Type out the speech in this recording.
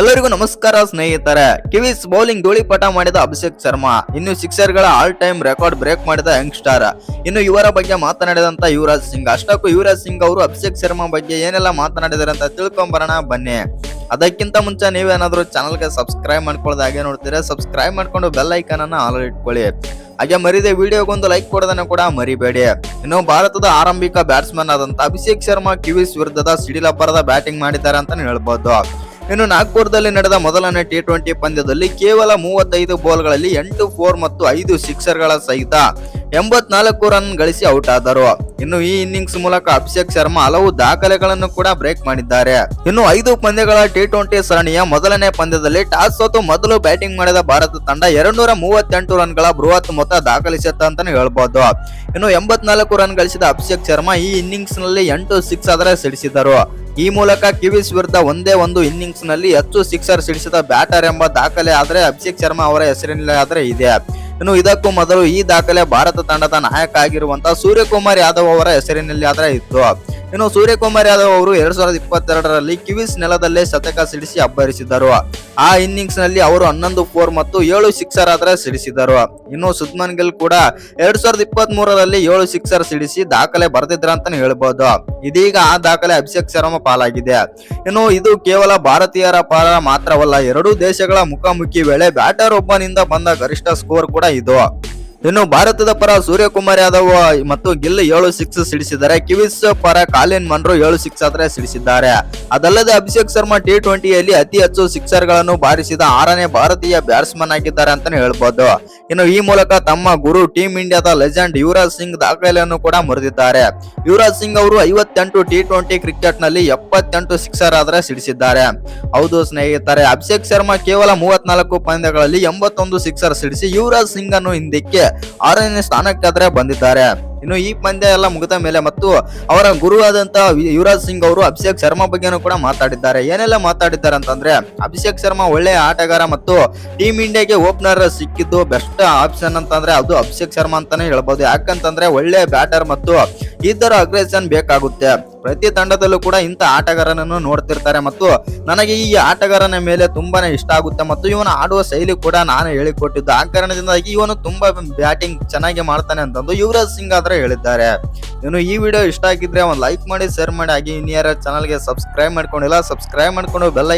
ಎಲ್ಲರಿಗೂ ನಮಸ್ಕಾರ ಸ್ನೇಹಿತರೆ. ಕಿವೀಸ್ ಬೌಲಿಂಗ್ ಧೂಳಿಪಟ ಮಾಡಿದ ಅಭಿಷೇಕ್ ಶರ್ಮಾ. ಇನ್ನು ಸಿಕ್ಸರ್ಗಳ ಆಲ್ ಟೈಮ್ ರೆಕಾರ್ಡ್ ಬ್ರೇಕ್ ಮಾಡಿದ ಯಂಗ್ ಸ್ಟಾರ್ ಇನ್ನು ಇವರ ಬಗ್ಗೆ ಮಾತನಾಡಿದಂತ ಯುವರಾಜ್ ಸಿಂಗ್. ಅಷ್ಟಕ್ಕೂ ಯುವರಾಜ್ ಸಿಂಗ್ ಅವರು ಅಭಿಷೇಕ್ ಶರ್ಮಾ ಬಗ್ಗೆ ಏನೆಲ್ಲ ಮಾತನಾಡಿದಾರೆ ಅಂತ ತಿಳ್ಕೊಂಬರೋಣ, ಬನ್ನಿ. ಅದಕ್ಕಿಂತ ಮುಂಚೆ ನೀವೇನಾದ್ರೂ ಚಾನಲ್ಗೆ ಸಬ್ಸ್ಕ್ರೈಬ್ ಮಾಡ್ಕೊಳ್ಳೋದು ಹಾಗೆ ನೋಡ್ತೀರಾ ಸಬ್ಸ್ಕ್ರೈಬ್ ಮಾಡ್ಕೊಂಡು ಬೆಲ್ ಐಕನ್ ಅನ್ನು ಆಲ್ ಇಟ್ಕೊಳ್ಳಿ. ಹಾಗೆ ಮರಿದೆ ವಿಡಿಯೋಗೊಂದು ಲೈಕ್ ಕೊಡೋದನ್ನು ಕೂಡ ಮರಿಬೇಡಿ. ಇನ್ನು ಭಾರತದ ಆರಂಭಿಕ ಬ್ಯಾಟ್ಸ್ಮನ್ ಆದಂತ ಅಭಿಷೇಕ್ ಶರ್ಮಾ ಕಿವೀಸ್ ವಿರುದ್ಧದ ಸಿಡಿಲಬ್ಬರದ ಬ್ಯಾಟಿಂಗ್ ಮಾಡಿದ್ದಾರೆ ಅಂತಾನೆ ಹೇಳ್ಬೋದು. ಇನ್ನು ನಾಗ್ಪುರದಲ್ಲಿ ನಡೆದ ಮೊದಲನೇ ಟಿ ಟ್ವೆಂಟಿ ಪಂದ್ಯದಲ್ಲಿ ಕೇವಲ ಮೂವತ್ತೈದು ಬಾಲ್ಗಳಲ್ಲಿ ಎಂಟು ಫೋರ್ ಮತ್ತು ಐದು ಸಿಕ್ಸರ್ಗಳ ಸಹಿತ ಎಂಬತ್ನಾಲ್ಕು ರನ್ ಗಳಿಸಿ ಔಟ್ ಆದರು. ಇನ್ನು ಈ ಇನ್ನಿಂಗ್ಸ್ ಮೂಲಕ ಅಭಿಷೇಕ್ ಶರ್ಮಾ ಹಲವು ದಾಖಲೆಗಳನ್ನು ಕೂಡ ಬ್ರೇಕ್ ಮಾಡಿದ್ದಾರೆ. ಇನ್ನು ಐದು ಪಂದ್ಯಗಳ ಟಿ ಟ್ವೆಂಟಿ ಸರಣಿಯ ಮೊದಲನೇ ಪಂದ್ಯದಲ್ಲಿ ಟಾಸ್ ಸೋತು ಮೊದಲು ಬ್ಯಾಟಿಂಗ್ ಮಾಡಿದ ಭಾರತ ತಂಡ ಎರಡ್ನೂರ ಮೂವತ್ತೆಂಟು ರನ್ಗಳ ಬೃಹತ್ ಮೊತ್ತ ದಾಖಲಿಸಿತ್ತು ಅಂತಾನೆ ಹೇಳ್ಬೋದು. ಇನ್ನು ಎಂಬತ್ನಾಲ್ಕು ರನ್ ಗಳಿಸಿದ ಅಭಿಷೇಕ್ ಶರ್ಮಾ ಈ ಇನ್ನಿಂಗ್ಸ್ನಲ್ಲಿ ಎಂಟು ಸಿಕ್ಸ್ ಆದರೆ ಸಿಡಿಸಿದರು. ಈ ಮೂಲಕ ಕಿವೀಸ್ ವಿರುದ್ಧ ಒಂದೇ ಒಂದು ಇನ್ನಿಂಗ್ಸ್ನಲ್ಲಿ ಹೆಚ್ಚು ಸಿಕ್ಸರ್ ಸಿಡಿಸಿದ ಬ್ಯಾಟರ್ ಎಂಬ ದಾಖಲೆ ಆದರೆ ಅಭಿಷೇಕ್ ಶರ್ಮಾ ಅವರ ಹೆಸರಿನಲ್ಲಿ ಆದರೆ ಇದೆ. ಇನ್ನು ಇದಕ್ಕೂ ಮೊದಲು ಈ ದಾಖಲೆ ಭಾರತ ತಂಡದ ನಾಯಕ ಆಗಿರುವಂತಹ ಸೂರ್ಯಕುಮಾರ್ ಯಾದವ್ ಅವರ ಹೆಸರಿನಲ್ಲಿ ಆದರೆ ಇತ್ತು. ಇನ್ನು ಸೂರ್ಯಕುಮಾರ್ ಯಾದವ್ ಅವರು ಎರಡ್ ಸಾವಿರದ ಇಪ್ಪತ್ತೆರಡರಲ್ಲಿ ಕಿವೀಸ್ ನೆಲದಲ್ಲೇ ಶತಕ ಸಿಡಿಸಿ ಅಬ್ಬರಿಸಿದರು. ಆ ಇನ್ನಿಂಗ್ಸ್ನಲ್ಲಿ ಅವರು ಹನ್ನೊಂದು ಫೋರ್ ಮತ್ತು ಏಳು ಸಿಕ್ಸರ್ ಆದ್ರೆ ಸಿಡಿಸಿದರು. ಇನ್ನು ಸುದ್ಮನ್ ಗಿಲ್ ಕೂಡ ಎರಡ್ ಸಾವಿರದ ಇಪ್ಪತ್ತ್ ಮೂರರಲ್ಲಿ ಏಳು ಸಿಕ್ಸರ್ ಸಿಡಿಸಿ ದಾಖಲೆ ಬರೆದಿದ್ರ ಅಂತಾನೆ ಹೇಳ್ಬೋದು. ಇದೀಗ ಆ ದಾಖಲೆ ಅಭಿಷೇಕ್ ಶರ್ಮ ಪಾಲಾಗಿದೆ. ಇನ್ನು ಇದು ಕೇವಲ ಭಾರತೀಯರ ಪಾಲ ಮಾತ್ರವಲ್ಲ, ಎರಡೂ ದೇಶಗಳ ಮುಖಾಮುಖಿ ವೇಳೆ ಬ್ಯಾಟರ್ ಒಬ್ಬನಿಂದ ಬಂದ ಗರಿಷ್ಠ ಸ್ಕೋರ್ ಕೂಡ ಇದು. ಇನ್ನು ಭಾರತದ ಪರ ಸೂರ್ಯಕುಮಾರ್ ಯಾದವ್ ಮತ್ತು ಗಿಲ್ ಏಳು ಸಿಕ್ಸ್ ಸಿಡಿಸಿದ್ದಾರೆ. ಕಿವಿಸ್ ಪರ ಕಾಲಿನ್ ಮನ್ರು ಏಳು ಸಿಕ್ಸ್ ಆದ್ರೆ ಸಿಡಿಸಿದ್ದಾರೆ. ಅದಲ್ಲದೆ ಅಭಿಷೇಕ್ ಶರ್ಮಾ ಟಿ ಟ್ವೆಂಟಿಯಲ್ಲಿ ಅತಿ ಹೆಚ್ಚು ಸಿಕ್ಸರ್ಗಳನ್ನು ಬಾರಿಸಿದ ಆರನೇ ಭಾರತೀಯ ಬ್ಯಾಟ್ಸ್ಮನ್ ಆಗಿದ್ದಾರೆ ಅಂತಾನೆ ಹೇಳ್ಬೋದು. ಇನ್ನು ಈ ಮೂಲಕ ತಮ್ಮ ಗುರು ಟೀಂ ಇಂಡಿಯಾದ ಲೆಜೆಂಡ್ ಯುವರಾಜ್ ಸಿಂಗ್ ದಾಖಲೆಯನ್ನು ಕೂಡ ಮುರಿದಿದ್ದಾರೆ. ಯುವರಾಜ್ ಸಿಂಗ್ ಅವರು ಐವತ್ತೆಂಟು ಟಿ ಟ್ವೆಂಟಿ ಕ್ರಿಕೆಟ್ನಲ್ಲಿ ಎಪ್ಪತ್ತೆಂಟು ಸಿಕ್ಸರ್ ಆದರೆ ಸಿಡಿಸಿದ್ದಾರೆ. ಹೌದು ಸ್ನೇಹಿತರೆ, ಅಭಿಷೇಕ್ ಶರ್ಮಾ ಕೇವಲ ಮೂವತ್ನಾಲ್ಕು ಪಂದ್ಯಗಳಲ್ಲಿ ಎಂಬತ್ತೊಂದು ಸಿಕ್ಸರ್ ಸಿಡಿಸಿ ಯುವರಾಜ್ ಸಿಂಗ್ ಅನ್ನು ಹಿಂದಕ್ಕೆ ಆರನೇ ಸ್ಥಾನಕ್ಕಾದ್ರೆ ಬಂದಿದ್ದಾರೆ. ಇನ್ನು ಈ ಪಂದ್ಯ ಎಲ್ಲ ಮುಗಿದ ಮೇಲೆ ಮತ್ತು ಅವರ ಗುರು ಆದಂತ ಯುವರಾಜ್ ಸಿಂಗ್ ಅವರು ಅಭಿಷೇಕ್ ಶರ್ಮಾ ಬಗ್ಗೆನೂ ಕೂಡ ಮಾತಾಡಿದ್ದಾರೆ. ಏನೆಲ್ಲ ಮಾತಾಡಿದ್ದಾರೆ ಅಂತಂದ್ರೆ, ಅಭಿಷೇಕ್ ಶರ್ಮಾ ಒಳ್ಳೆಯ ಆಟಗಾರ ಮತ್ತು ಟೀಮ್ ಇಂಡಿಯಾಗೆ ಓಪನರ್ ಸಿಕ್ಕಿದ್ದು ಬೆಸ್ಟ್ ಆಪ್ಷನ್ ಅಂತಂದ್ರೆ ಅದು ಅಭಿಷೇಕ್ ಶರ್ಮಾ ಅಂತಾನೆ ಹೇಳ್ಬೋದು. ಯಾಕಂತಂದ್ರೆ ಒಳ್ಳೆ ಬ್ಯಾಟರ್ ಮತ್ತು ಇತರ ಅಗ್ರೆಷನ್ ಬೇಕಾಗುತ್ತೆ. ಪ್ರತಿ ತಂಡದಲ್ಲೂ ಕೂಡ ಇಂಥ ಆಟಗಾರನನ್ನು ನೋಡ್ತಿರ್ತಾರೆ ಮತ್ತು ನನಗೆ ಈ ಆಟಗಾರನ ಮೇಲೆ ತುಂಬಾನೇ ಇಷ್ಟ ಆಗುತ್ತೆ ಮತ್ತು ಇವನ ಆಡುವ ಶೈಲಿ ಕೂಡ ನಾನು ಹೇಳಿಕೊಟ್ಟಿದ್ದು. ಆ ಕಾರಣದಿಂದಾಗಿ ಇವನು ತುಂಬಾ ಬ್ಯಾಟಿಂಗ್ ಚೆನ್ನಾಗಿ ಮಾಡ್ತಾನೆ ಅಂತಂದು ಯುವರಾಜ್ ಸಿಂಗ್ ಆದ್ರೆ ಹೇಳಿದ್ದಾರೆ. ಇನ್ನು ಈ ವಿಡಿಯೋ ಇಷ್ಟ ಆಗಿದ್ರೆ ಒಂದು ಲೈಕ್ ಮಾಡಿ, ಶೇರ್ ಮಾಡಿ, ಹಾಗೆ ಇನ್ಯಾರ ಚಾನಲ್ಗೆ ಸಬ್ಸ್ಕ್ರೈಬ್ ಮಾಡ್ಕೊಂಡಿಲ್ಲ ಸಬ್ಸ್ಕ್ರೈಬ್ ಮಾಡ್ಕೊಂಡು ಬೆಲ್